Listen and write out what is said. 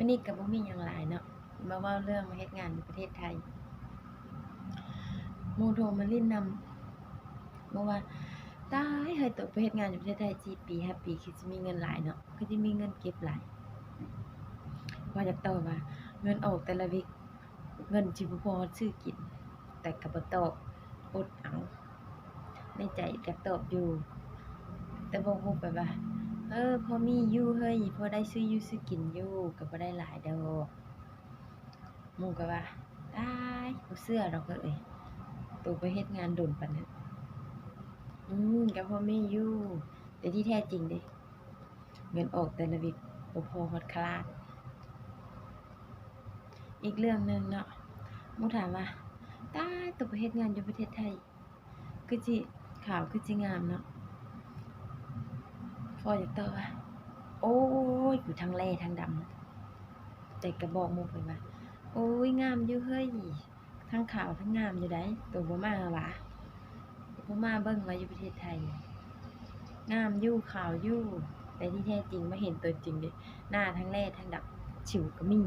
มื้อนี้ก็บ่มีหยังหลายเนาะมาว้าเรื่องมาเฮ็ดงานอยู่ประเทศไทยหมู่โทมาลินนำบอกว่าตายเฮ้ยตัวไปเฮ็ดงานอยู่ประเทศไทย4ปี5ปีคือสิมีเงินหลายเนาะคือสิมีเงินเก็บหลายว่าอยากตอว่า เงินออกแต่ละวิกเงินสิบพอซื้อกิน แต่ก็บ่ตอบอดเอาในใจก็ตอบอยู่ แต่บ่ฮู้ไปว่า เออ พอมีอยู่เฮ้ยพอได้ซื้ออยู่ซื้อกินอยู่ก็บ่ได้หลายเดอหมู่ก็ว่าได้บ่เชื่อดอกเอ้ยตัวไปเฮ็ดงานโดนปานนั้นอืมก็พอมีอยู่แต่ที่แท้จริงเด้เงินออกแต่ละวิกบ่พอฮอดคลาดอีกเรื่องหนึงเนาะมูถามว่าตายตัวไปเฮ็ดงานอยู่ประเทศไทย คือสิขาวคือสิงามเนาะ พออยากตอบว่าโอ้ยอยู่ทั้งแลทั้งดำแต่ก็บอกมู่ไปว่าโอ้ยงามอยู่เฮ้ยทั้งขาวทั้งงามอยู่ได้ตัวบ่มาหวะบ่มาเบิ่งว่าอยู่ประเทศไทย งามอยู่ขาวอยู่แต่ที่แท้จริงมาเห็นตัวจริงเด้หน้าทั้งแลทั้งดำฉิวก็มี